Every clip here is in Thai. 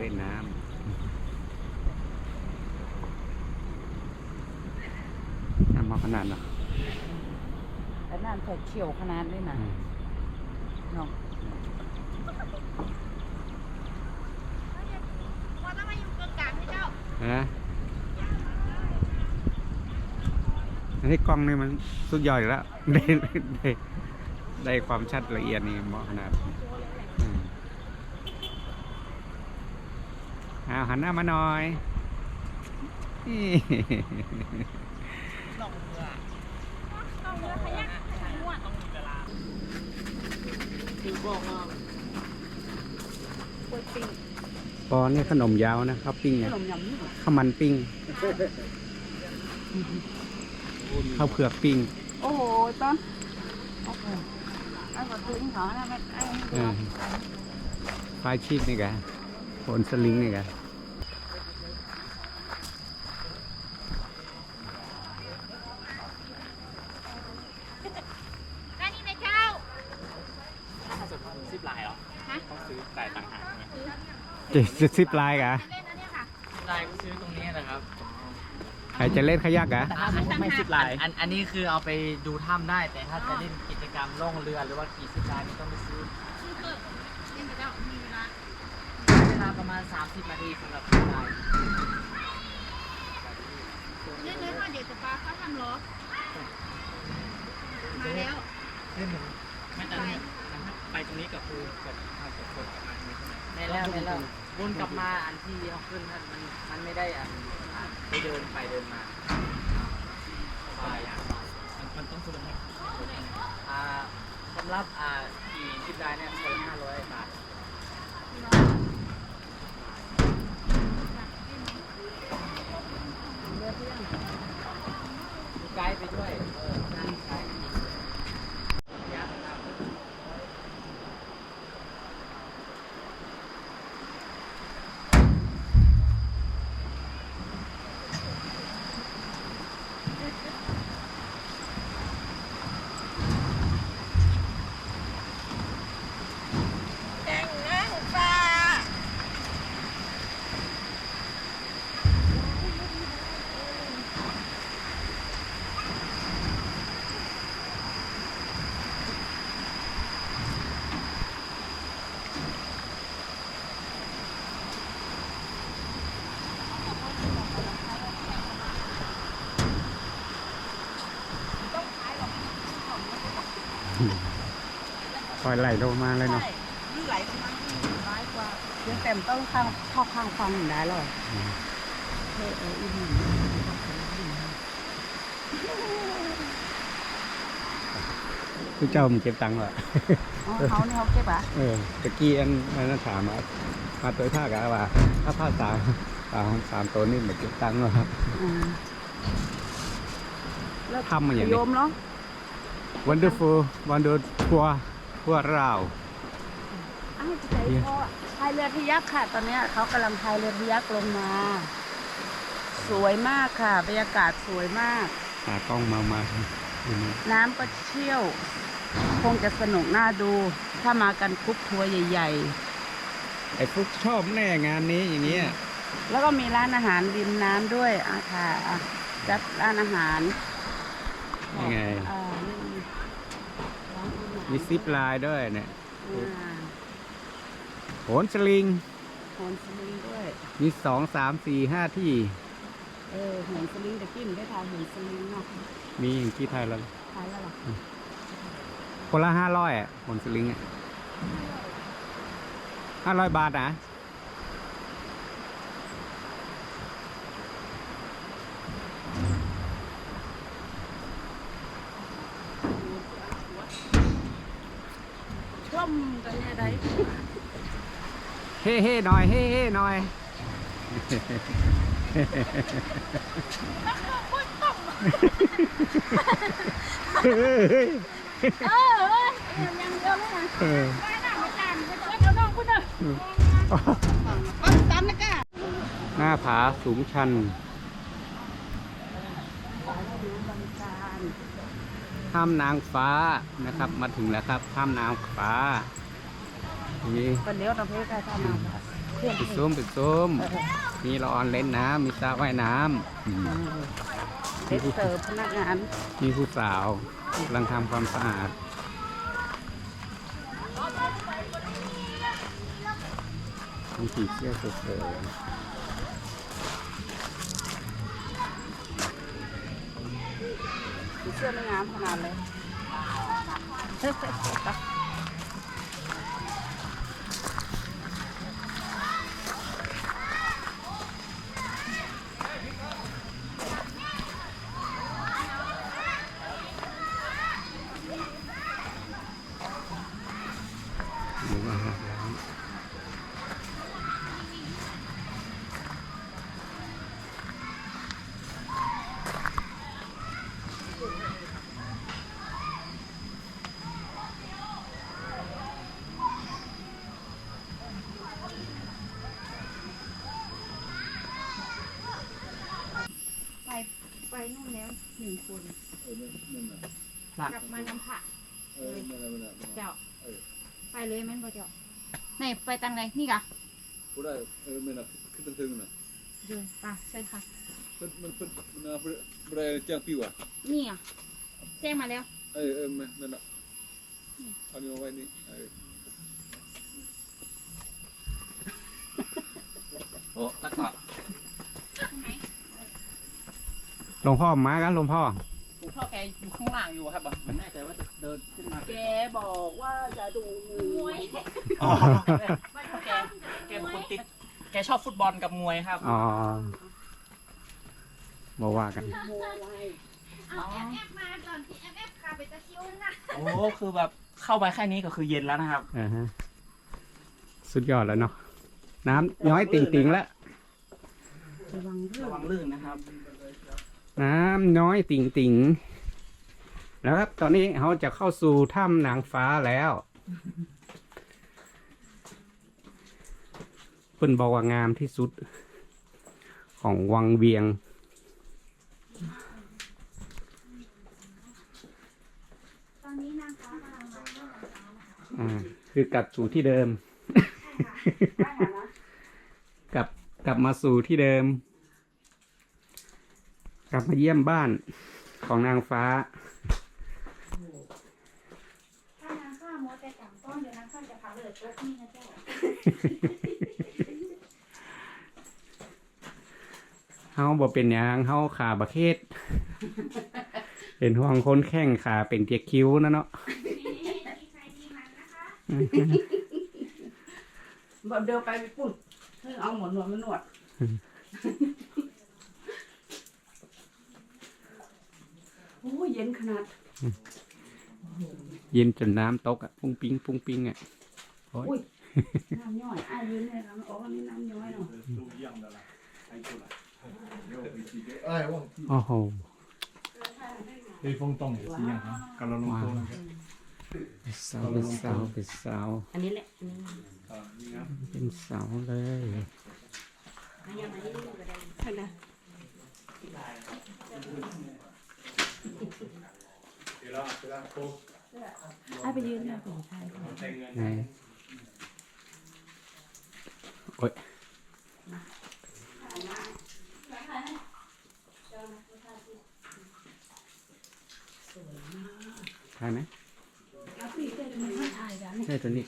เล่นน้ำน้ำมาขนาดเนาะแต่น้ำใส่เขียวขนาดนี้นะอืมเนาะว่าต้องมาอยู่กลางกลางให้เจ้านะอันนี้กล้องนี่มันสุดยอดอยู่แล้วได้ได้ได้ความชัดละเอียดนี่เหมาะขนาดอืม เอาหันหน้ามาหน่อยปองเลือขยักขยักงวดกล้วยปิ้งปอนี่ขนมยาวนะข้าวปิ้งเนี่ยนมยำข้าวมันปิ้งข้าวเผือกปิ้ง โอ้โหต้นโอ้โหไอ้กระตุ้งเขานะแม่ไอ้เออไฟชีพนี่กโอนสลิงนี่กะ ด้านนี้นะเจ้า ถ้าสมมติซิปไลน์เหรอ ฮะต้องซื้อจ่ายต่างหากใช่ไหมเจ็ดสิบสิบลายกะเล่นอันเนี้ยค่ะซิปไลน์ก็ซื้อตรงนี้นะครับใครจะเล่นขยักกะไม่ซิปไลน์อันอันนี้คือเอาไปดูถ้ำได้ แต่ถ้าจะเล่นกิจกรรมล่องเรือหรือว่าขี่ซิปไลน์นี่ต้องไปซื้อคือเกิดเล่นกับเจ้ามีเวลาเวลาประมาณ 30นาทีสำหรับซิปไลน์เล่นเลยค่ะเดี๋ยวจะปลาเขาทำล้อมาแล้วเล่นหนึ่งไม่แต่ไปตรงนี้กับครูกับ ทางกับคนกับมาใช่ไหมไม่แล้วไม่แล้ววนกลับมาอันที่เขาขึ้นนั่นมันมันไม่ได้อันอ่าไปเดินไปเดินมาสบายอะมันต้องซื้อไหมอ่าสำหรับอ่าขี่ซิปไลน์เนี่ยคนละห้าร้อยบาทมีไกด์ไปด้วย เออนั่งไกด์อยากทำ แดงนั่งปลา ค อยไหลลงมาเลยเนาะใช่นี่ไหลประมาณนี้ร้ายกว่าเดี๋ยวเต็มต้องข้างเข้าข้างฟังได้เลยอืมเฮ้ยเอออีหนึ่งทุกเจ้ามันเก็บตังค์เหรออ๋อเขาเนี่ยเขาเก็บอะเออตะกี้อันอันนั้นถามมามาตัวท่ากะว่าถ้าผ้าสามสามสามตัวนี่มันเก็บตังค์เหรออืมแล้วทำมาอย่างนี้โยมเนาะ wonderful wonder ทั วทัวเราอ้าวจะใจพ่อพายเรือพยักค่ะ ตอนเนี้ยเขากำลังพายเรือพยักลงมา สวยมากค่ะบรรยากาศสวยมากหากล้องมามาอืมน้ำก็เชี่ยว คงจะสนุกน่าดู ถ้ามากันกรุ๊ปทัวร์ใหญ่ไอ้พวกชอบแน่งานนี้อย่างเงี้ยๆแล้วก็มีร้านอาหารริมน้ำด้วยอะค่ะอะจัดร้านอาหารยังไง อ่านี่ร้านอาหาร มีซิปไลน์ด้วยเนี่ยอ่าโหนสลิง โหนสลิงด้วย มีสองสามสี่ห้าที่ เออโหนสลิงตะกี้หนูได้ทานโหนสลิงเนาะมีอย่างที่ไทยแล้ว ทานแล้วเหรอคนละห้าร้อยอะโหนสลิงอะห้าร้อยบาทนะ ชมกันเนี่ยได้เฮ่เฮ่หน่อยเฮ่เฮ่หน่อยเฮ้ยเออเฮ้ยยังเดียวเลยนะเออไปหน้ามาจานไปเจอเดี๋ยวน้องคุณเด้อเอาตามนะก้าหน้าผาสูงชันบริการ ถ้ำนางฟ้านะครับ มาถึงแล้วครับถ้ำนางฟ้านี่ก็เลี้ยวตะเพกได้ทำมาค่ะเพื่อนปิดซุ้มปิดซุ้มมีละออนเล่นน้ำมีสระว่ายน้ำอืมเด็กเสิร์ฟพนักงานมีผู้สาวกำลังทำความสะอาดมีผีเสื้อสวย เสื้อไม่งามขนาดเลย คนหลักกลับมาน้ำผักเจ้าไปเลยแม่นบ่เจ้าไหนไปตังไหนนี่กะผู้ได้เออมันน่ะขึ้นตึงๆน่ะเดินไปเชิญค่ะเพิ่นมันเพิ่นมันน่ะบ่ได้แจ้งปิวอะนี่อะแจ้งมาแล้ว เออเออมันนั่นน่ะเอานี่มาไว้นี่เออโอ้ตะกอบ หลวงพ่อมากันหลวงพ่อ หลวงพ่อแกอยู่ข้างล่างอยู่ครับผมแน่ใจว่าจะเดินขึ้นมาแกบอกว่าจะดูมวยอ๋อแกแกเป็นคนติด แกชอบฟุตบอลกับมวยครับ อ๋อมาว่ากันเอาแอฟแอฟมาตอนที่แอฟแอฟพาไปตะคิวนะโอ้คือแบบเข้าไปแค่นี้ก็คือเย็นแล้วนะครับอ่าฮะสุดยอดแล้วเนาะน้ำย้อยติ่งๆแล้วระวังเรื่อระงวังลื่นนะครับ น้ำน้อยติ่งติ่งๆแล้วครับ ตอนนี้เขาจะเข้าสู่ถ้ำนางฟ้าแล้วเพิ่นบอกว่างามที่สุด ของวังเวียง ตอนนี้นางฟ้ากำลังมาเรื่องนางฟ้านะคะอ่า คือกลับสู่ที่เดิมได้หานะกลับกลับมาสู่ที่เดิม กลับมาเยี่ยมบ้านของนางฟ้า ถ้านางฟ้ามัวแต่กำต้อนเดี๋ยวนางฟ้าจะพาเลิกรถนี่นะเจ้าเฮาบ่เป็นหยังเฮาขาบะเค็ดเป็นห่วงคนแข้งขาเป็นเตียคิ้วนะเนาะแบบเดียวไปปุ่นเพิ่งเอาหมอนวดมานวด โอ้ยเย็นขนาด เย็นจนน้ำตกอะ ปุ้งปิ้งปุ้งปิ้งอะน้ำย่อยอ้ายยืนเลยครับโอ้นี่น้ำย่อยเนาะ ai không โอ้โห đây phong tông của chị nhá cả là lông tông เป็นเสาเป็นเสาเป็นเสาอันนี้แหละอันนี้เป็นเสาเลย อันนี้อันนี้ก็ได้นะอ้ายไปยืนนะผมใช่ไหนโอ้ยถ่ายไหมถ่ายกันใช่ตัวนี้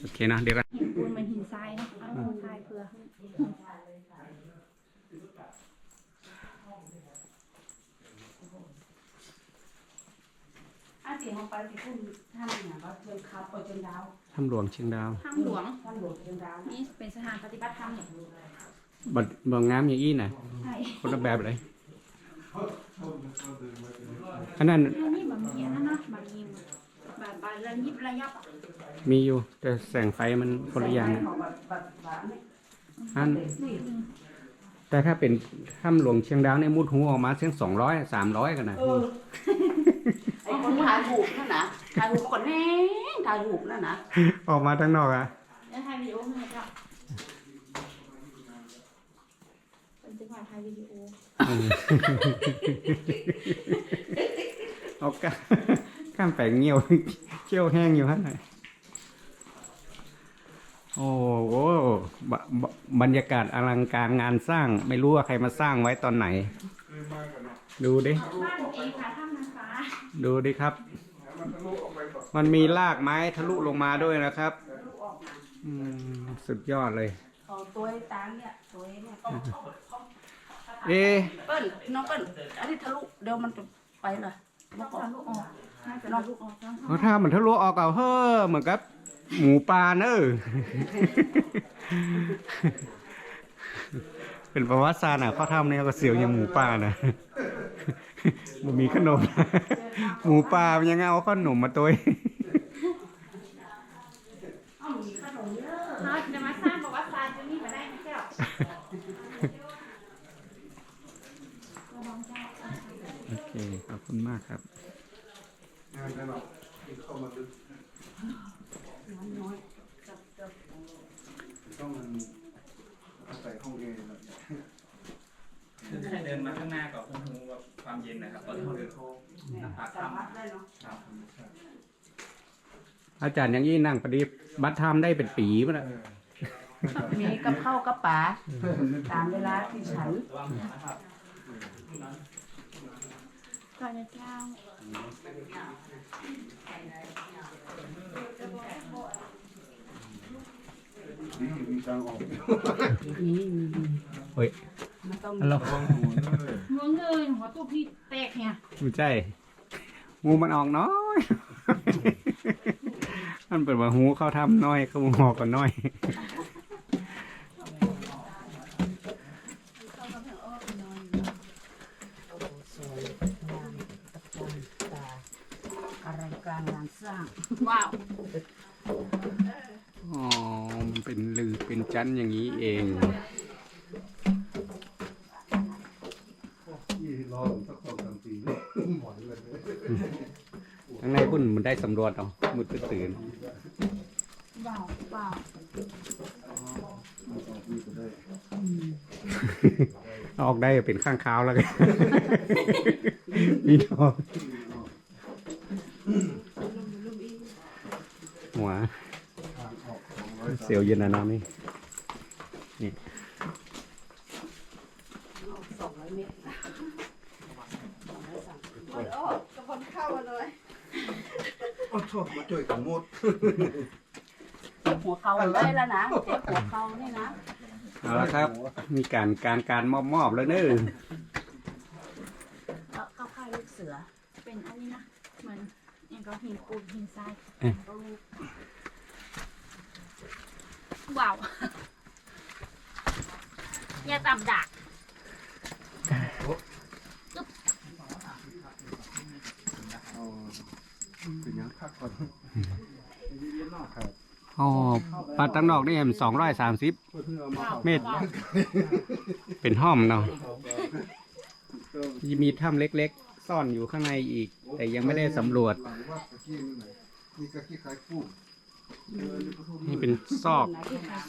โอเคนะเดี๋ยวกันหินปูนเหมือนหินทรายเนาะเอาลงทรายเพื่อ อ้ายเสียงออกไปสิคุณท่านเนี่ยก็เดินขับไปจนดาว ถ้ำหลวง เชียงดาวถ้ำหลวงท่านหลวงจนดาวนี่เป็นสถานปฏิบัติธรรมเนี่ยบัดบ่งามอย่างอี้น่ะใช่คนละแบบเลยอันนั้นแล้วนี่มันมีอันนั้นนะมันมีแบบบานระยิบระยับอะมีอยู่ แต่แสงไฟมันคนละอย่างขนะองแบบแบบแบบนี้อันแต่ถ้าเป็นถ้ำหลวงเชียงดาวเนี่ยมุดหูออกมาเสียงสองร้อยสามร้อยกันนะเออไอ้คนถ่ายหูปนั่นนะ ถ่ายหูปคนแน่ถ่ายหูปนั่นนะออกมาทั้งนอกอะแล้วถ่ายวิดีโอให้เจ้าเป็นจังหวะถ่ายวิดีโอเอาก้าข้ามแปลงเงี้ยวเขี้ยวแห้งอยู่ฮะโอ้โหบะบะบรรยากาศอลังการงานสร้าง ไม่รู้ว่าใครมาสร้างไว้ตอนไหน ดูดิ บ้านดีค่ะถ้ำนางฟ้าดูดิครับ มันมีรากไม้ทะลุลงมาด้วยนะครับ อืมสุดยอดเลยเอาตัวไอ้ตังเนี่ยตัวไอ้เนี่ยเอ๊ะเปิ้ลน้องเปิ้ลอันนี้ทะลุเดี๋ยวมันจะไปเลยต้องทำลูกออกน่าจะลูกออกต้องเขาถ้ามันทะลุออกเอาเฮ้อเหมือนกับ หมูปลาเนอะเป็นประวัติศาสตร์อะเขาทำเนี่ยก็เสียวอยังหมูป่านะ มันมีขนม หมูป่ามันยังเอาขนมมาตัวเขาจะมาสร้างประวัติศาสตร์จะมีมาได้ไหมเจ้าโอเคขอบคุณมากครับต้องมันใส่ห้องเอแบบคือแค่เดินมาข้างหน้าก็คงรู้ว่า ความเย็นนะครับตอนที่เราเดินเข้าหน้าผาสามารถถ้ำได้เนาะครับอาจารย์อย่างนี้นั่งปฏิบัติธรรมได้เป็นปีมั้งนะมีกับข้าวกับป๋าตามเวลาที่ฉันระวังหัวนะครับก่อนจะเจ้านี่มีทางออกนี่เฮ้ย มันต้องฮัลโหลระวังหัวเลยหัวเงินหัวตู้พี่แตกเนี่ยไม่ใช่งูมันออกน้อย มันเป็นว่าหูเขาทำน้อยเขาหอกกันน้อยสวยงามตะกอนตาอะไรกลางงานสร้างว้าวอ๋อ มันเป็นลือเป็นจันอย่างนี้เอง สำรวจเอามืดตื่นว้าวว้าวนี่ก็ได้ออกได้เป็นข้างคาวแล้วกันมีทองหัวทางออกสองร้อยเสียวเย็นนะน้ำนี่สองร้อยเมตร อ้ชอบมาช่วยกันหมดเจ็บหัวเข่าเลยแล้วนะเจ็บหัวเข่านี่นะเอาละครับ มีการการการมอบมอบแล้วเนอะเข้าเข้าค่ายลูกเสือ เป็นอันนี้นะเหมือนอย่างก็หินปูนหินทรายว้าว อย่าต่ำดัก เอา เป็นอ๋อปลาตังนอกนี่มันสองร้อยสามสิบเมตร เป็นห้อมเนาะยังมีถ้ำเล็กๆ ซ่อนอยู่ข้างในอีก แต่ยังไม่ได้สำรวจนี่ไหนมีกะกี้ขายกุ้งนี่เป็นซอก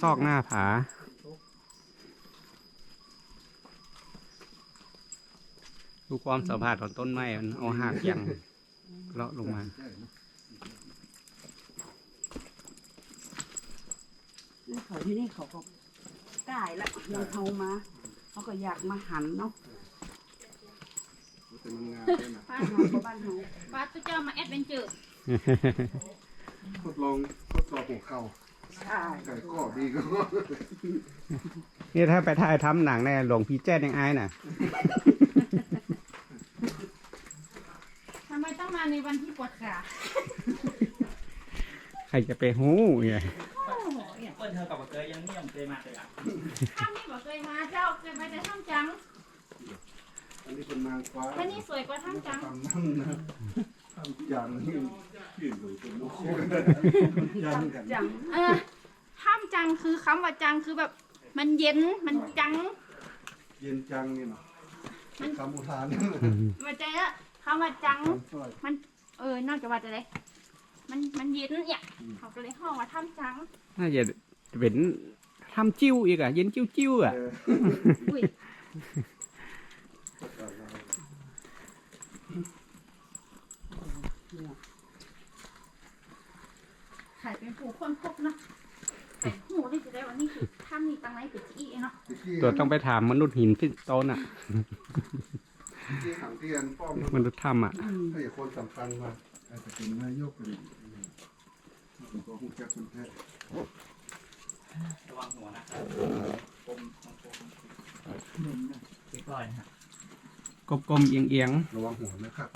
ซอกหน้าผาดูความสัมผัสของต้นไม้มันเอาหักยังเลาะลงมา นี่เขาที่นี่เขาก็ได้ละยังเขามาเขาก็อยากมาหันเนาะแต่มันงามด้วยนะบ้านเขาบ้านเขาฟ้าตัวเจ้ามาแอดเวนเจอร์ทดลองทดสอบหัวเข่าใช่ไก่ก็ดีก็นี่ถ้าไปถ่ายทำหนังในหลวงพี่แจ้ยังอายน่ะทำไมต้องมาในวันที่ปวดขา ใครจะไปหู้เนี่ย โอ้โหเนี่ยเปิ้ลเธอกับเกยยังไม่ยอมเคยมาเลยอะถ้านี่บอกเคยมาเจ้าเคยไปแต่ถ้ำจังอันนี้เป็นนางฟ้าถ้านี่สวยกว่าถ้ำจังทำนั่นนะทำจันนี่ยื่นเลยเป็นลูกคู่จันกันจังเออถ้ำจังคือคำว่าจังคือแบบ มันเย็นมันจัง เย็นจังนี่เนาะคำอุทานมันใจอะคำว่าจังสร้อยเออนอกจากว่าจะเลยมันมันเย็นเนี่ยเขาก็เลยห้องว่าถ้ำจังน่าจะ เป็นทำจิ้วอีกอะ เย็นจิ้วจิ้วๆอะเอออุ้ยเผู้คนพบเนาะแต่หูนี่จะได้ว่านี่คือถ้ำนี่ตังไหนเป็นที่เนาะตัวต้องไปถามมนุษย์หินฟิสโตนอะที่หางเทียนป้อมมนุษย์ถ้ำอะให้คนสำคัญมาอาจจะเป็นนายกเป็นผมก็คงจะคุณแท้ ระวังหัวนะครับกลมกลมเรียบร้อยนะฮะกลมๆเอียงระวังหัวนะครับ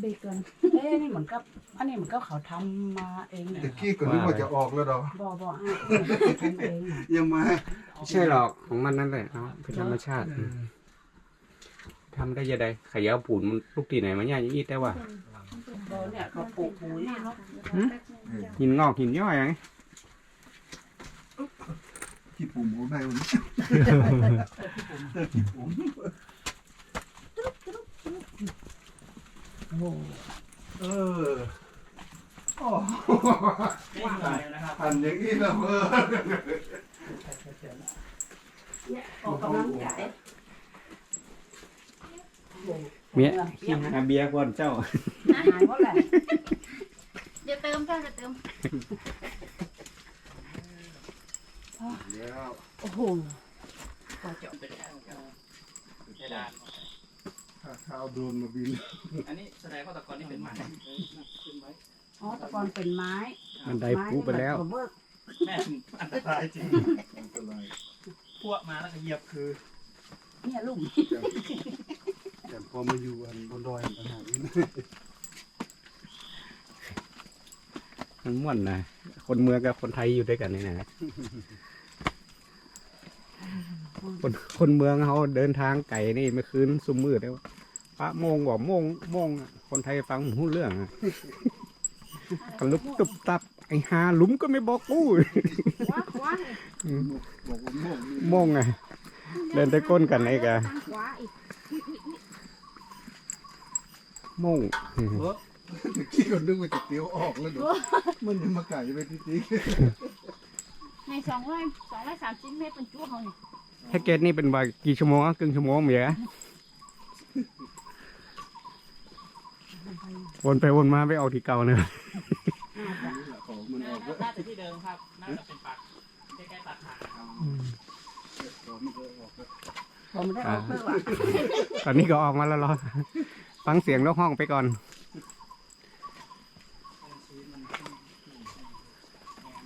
เบเกินเอ้นี่เหมือนกับ อันนี้เหมือนกับเขาทำมาเองเนี่ยตะกี้ก็นึกว่าจะออกแล้วดอกบอบออะทำเองน่ะยังมาๆไม่ใช่หรอกของมันนั่นแหละเนาะเป็นธรรมชาติทำได้ยังไงขยะปูนมันลูกที่ไหนมาเนี่ยอย่างนี้แต่ว่าบอเนี่ยเขาปลูกปุ๋ยเนาะหิ นงอกหินย่อยไงที่ปุ่มหัวแม่วันนี้ที่ปุ่มโอ้โหเออโอ้นี่หัวเลยนะครับหันอย่างนี้แล้วเออเนี่ยออกกำลังกายเมียเยี่ยมนะอาเบียร์ก่อนเจ้าหายหมดแหละเดี๋ยวเติมก็จะเติม แล้วโอ้โหเป็นเพดานถ้าข้าวโดนมาบิน อันนี้แสดงว่าตะกอนนี่เป็นไม้อ๋อตะกอนเป็นไม้มันได้ปูไปแล้วไม้แม่อันตรายจริงอันตรายพวกมาแล้วก็เหยียบคือเนี่ยลุ่แต่พอมาอยู่อันบนดอยปัญหานี้นะ มันม่วนนะคนเมืองกับคนไทยอยู่ด้วยกันนี่นะคนคนเมืองเขาเดินทางไก่นี่เมื่อคืนซุมมืดแล้วพระโมงบอกโมงโมงอะคนไทยฟังหูเรื่องอะกระลุกตุบตับไอหาหลุมก็ไม่บอกกูว้าว้าบอกว่าโม่งนี่โมงไงเดินไปก้นกันไอ้กะตั้งขวาอีกโมง ตะกี้ก็นึกว่าจะเตี้ยวออกแล้วเดี๋ยวมันยังมาไก่ไปติ๊กในสองร้อยสองร้อยสามสิบเมตรเป็นจุเขาเนี่ยแพ็กเกจนี่เป็นว่ากี่ชั่วโมงอะครึ่งชั่วโมงเหมียวนไปวนมาไปเอาที่เก่าเนอะๆของมันออกแล้วน่าจะที่เดิมครับ น่าจะเป็นปากใกล้ๆปากทางนะครับของมันก็ออกแล้วผมไม่ได้ออกเพื่อว่าตอนนี้ก็ออกมาแล้วรอฟังเสียงนกห้องไปก่อน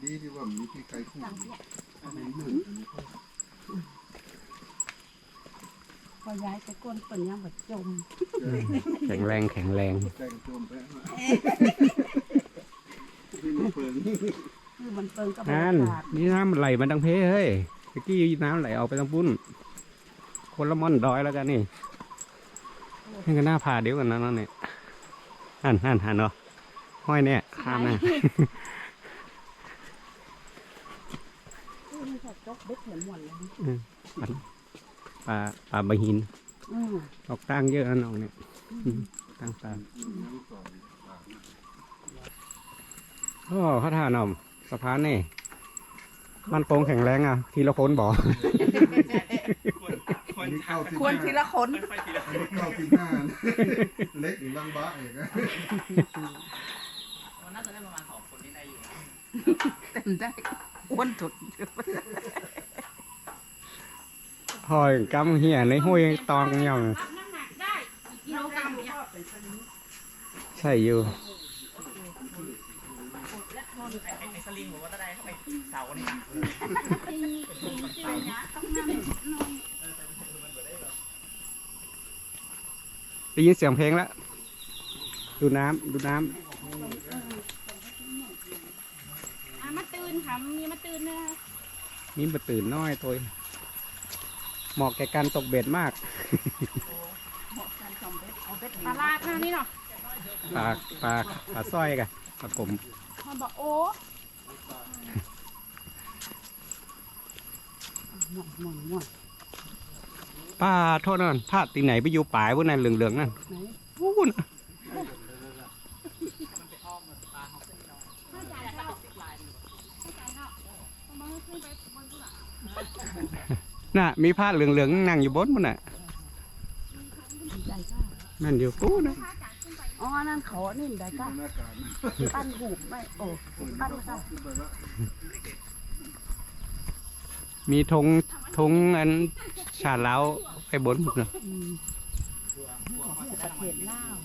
ดีที่ว่ามีที่ไกลคู่อันนี้หนึ่งอันนี้ก็พอย้ายไปก้นเป็นยังแบบจม แข็งแรงแข็งแรงแต่งโจมไปมาพี่มาเปิงคือมันเปิงกับบรรนั่นยากาศนี่น้ำมันไหลมาทางเพเฮ้ยตะกี้น้ำไหลออกไปทางปุ้น คนละม่อนดอยแล้วกันนี่นี่ก็น่าพาเดี๋ยวกันนะนั่นเนี่ยหันหันหันเนาะห้อยเนี่ยข้ามนะ มันจะจกเบ็ดเห็นหมดเลยปลาปลาบะหินอืมออกตั้งเยอะนะน้องเนี่ยอืมตั้งปลาโอ้เขาท่าหน่อมสะพานนี่ มันโปงแข็งแรงอะ ทีละคนบอกอันนี้เข้าที่ควรทีละคนค่อยๆทีละอันนี้เข้าที่หน้าเล็กหรือลังบ้าเองนะมันน่าจะได้ประมาณสองคนนี่ได้อยู่นะ เต็มได้อ้ วนสุดหอยกำเหี่ยในห้วยตองเหี่ยวรับน้ำหนักได้กี่ยใช่อยู่ไอ้ไอ้สลิงผมว่าจะได้เข้าไปเสานี่ตีตีตีนะต้องนั่งนอนได้ยินเสียงเพลงแล้ว ดูน้ำดูน้อะมาตื่ นค่ะมีมาตื่นนะำนี่มาตื่นน้อยตัวเหมาะแก่การตกเบ็ดมากตลาดนะนี่เนาะปลาปลาปลาสร้อยกันปลาผมมันบอกโอ้หม่อนหม่อนหม่อนป้าโทษนั่นพลาดตีไหนไปอยู่ป่ายพวกนั้นเหลืองๆนั่นไหนพูน เข้าใจแล้วเข้าใจเนาะเอามาขึ้นไปบนผู้หลัง น่ะ มีผ้าเหลืองๆนั่งอยู่บนมันน่ะใจจ้านั่นอยู่ปูนะพาจากขึ้นไปออ๋อนั่นเขานี่ได้ก็หน้าการปั้นหูบไม่โอ้ปั้นค่ะขึ้นไปแล้วมีธงธงอันชาติลาวไปบนหมดเลยอืมประเทศลาว